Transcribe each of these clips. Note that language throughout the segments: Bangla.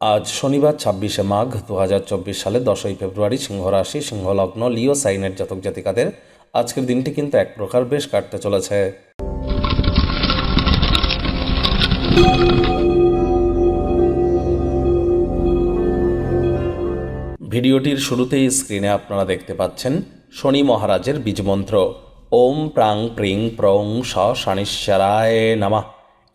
আজ শনিবার, ছাব্বিশে মাঘ দু হাজার চব্বিশ সালের দশই ফেব্রুয়ারি, সিংহ রাশি, সিংহলগ্ন, লিও সাইনের জাতক জাতিকাদের আজকের দিনটি কিন্তু এক প্রকার বেশ কাটতে চলেছে। ভিডিওটির শুরুতেই স্ক্রিনে আপনারা দেখতে পাচ্ছেন শনি মহারাজের বীজমন্ত্র। ওম প্রাং প্রিং প্রং স শানিশ্বরায় নামা।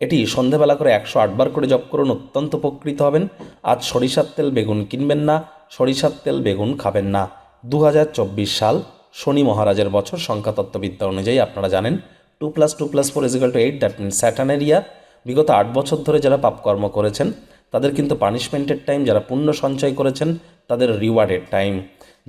এটি সন্ধেবেলা করে একশো আটবার করে জপ করুন, অত্যন্ত উপকৃত হবেন। আজ সরিষার তেল বেগুন কিনবেন না, সরিষার তেল বেগুন খাবেন না। দু হাজার চব্বিশ সাল শনি মহারাজের বছর সংখ্যাতত্ত্ববিদ্যা অনুযায়ী আপনারা জানেন, two plus two plus four is equal to eight, that mean স্যাটানের বিগত আট বছর ধরে যারা পাপকর্ম করেছেন, তাদের কিন্তু পানিশমেন্টের টাইম, যারা পুণ্য সঞ্চয় করেছেন, তাদের রিওয়ার্ডের টাইম।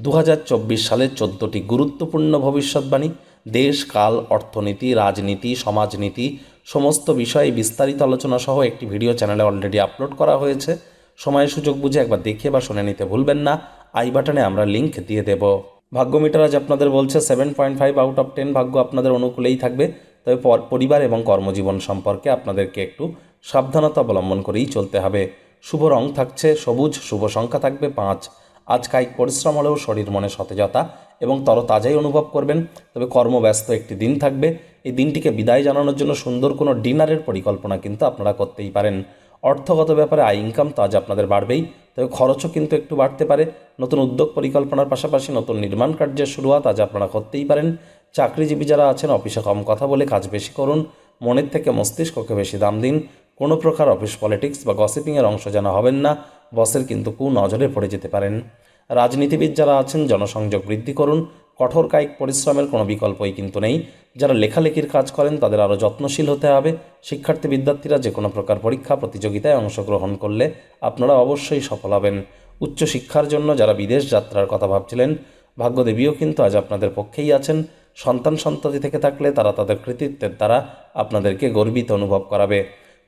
দু হাজার চব্বিশ সালের চোদ্দোটি গুরুত্বপূর্ণ ভবিষ্যৎবাণী দেশ, কাল, অর্থনীতি, রাজনীতি, সমাজনীতি, সমস্ত বিষয়ে বিস্তারিত আলোচনা সহ একটি ভিডিও চ্যানেলে অলরেডি আপলোড করা হয়েছে। সময় সুযোগ বুঝে একবার দেখে বা শুনে নিতে ভুলবেন না। আই বাটনে আমরা লিংক দিয়ে দেব। ভাগ্য মিটার আজ আপনাদের বলছে seven point five out of ten ভাগ্য আপনাদের অনুকূলেই থাকবে। তবে পর- পরিবার এবং কর্মজীবন সম্পর্কে আপনাদেরকে একটু সাবধানতা অবলম্বন করেই চলতে হবে। শুভ রং থাকছে, সবুজ, শুভ সংখ্যা থাকবে পাঁচ। আজ কায়িক পরিশ্রম হলেও শরীর মনে সতেজতা। এবং তরতাজাই অনুভব করবেন। তবে কর্মব্যস্ত একটি দিন থাকবে। এই দিনটিকে বিদায় জানানোর জন্য সুন্দর কোনো ডিনারের পরিকল্পনা কিন্তু আপনারা করতেই পারেন। অর্থগত ব্যাপারে আয় ইনকাম তো আজ আপনাদের বাড়বেই। তবে খরচও কিন্তু একটু বাড়তে পারে। নতুন উদ্যোগ পরিকল্পনার পাশাপাশি নতুন নির্মাণ কার্যের শুরুয়াত আজ আপনারা করতেই পারেন। চাকরিজীবী যারা আছেন, অফিসে কম কথা বলে কাজ বেশি করুন। মনের থেকে মস্তিষ্ককে বেশি দাম দিন। কোনো প্রকার অফিস পলিটিক্স বা গসিপিংয়ের অংশ যেন হবেন না। বসের কিন্তু কু নজরে পড়ে যেতে পারেন। রাজনীতিবিদ যারা আছেন, জনসংযোগ বৃদ্ধি করুন। কঠোর কায়িক পরিশ্রমের কোনো বিকল্পই কিন্তু নেই। যারা লেখালেখির কাজ করেন, তাদের আরও যত্নশীল হতে হবে। শিক্ষার্থী বিদ্যার্থীরা যে কোনো প্রকার পরীক্ষা, প্রতিযোগিতায় অংশগ্রহণ করলে আপনারা অবশ্যই সফল হবেন। উচ্চশিক্ষার জন্য যারা বিদেশ যাত্রার কথা ভাবছিলেন, ভাগ্যদেবীও কিন্তু আজ আপনাদের পক্ষেই আছেন। সন্তান সন্ততি থেকে থাকলে তারা তাদের কৃতিত্বের দ্বারা আপনাদেরকে গর্বিত অনুভব করাবে।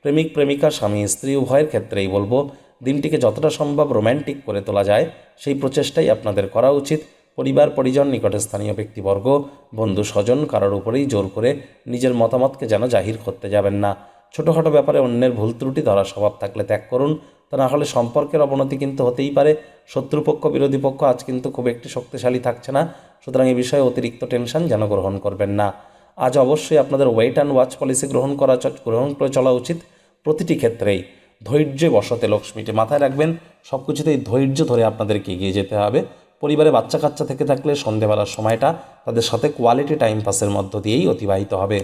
প্রেমিক, প্রেমিকা, স্বামী, স্ত্রী, উভয়ের ক্ষেত্রেই বলব দিনটিকে যতটা সম্ভব রোম্যান্টিক করে তোলা যায়, সেই প্রচেষ্টাই আপনাদের করা উচিত। পরিবার, পরিজন, নিকটে স্থানীয় ব্যক্তিবর্গ, বন্ধু, স্বজন কারোর উপরেই জোর করে নিজের মতামতকে যেন জাহির করতে যাবেন না। ছোটোখাটো ব্যাপারে অন্যের ভুল ত্রুটি ধরার স্বভাব থাকলে ত্যাগ করুন। তা না হলে সম্পর্কের অবনতি কিন্তু হতেই পারে। শত্রুপক্ষ, বিরোধী পক্ষ আজ কিন্তু খুব একটি শক্তিশালী থাকছে না। সুতরাং এই বিষয়ে অতিরিক্ত টেনশন যেন গ্রহণ করবেন না। আজ অবশ্যই আপনাদের ওয়েট অ্যান্ড ওয়াচ পলিসি গ্রহণ করা, গ্রহণ করে চলা উচিত প্রতিটি ক্ষেত্রেই। ধৈর্য বসতে লক্ষ্মীটি মাথায় রাখবেন। সব কিছুতেই ধৈর্য ধরে আপনাদেরকে এগিয়ে যেতে হবে। পরিবারে বাচ্চা কাচ্চা থেকে থাকলে সন্ধেবেলার সময়টা তাদের সাথে কোয়ালিটি টাইম পাসের মধ্য দিয়েই অতিবাহিত হবে।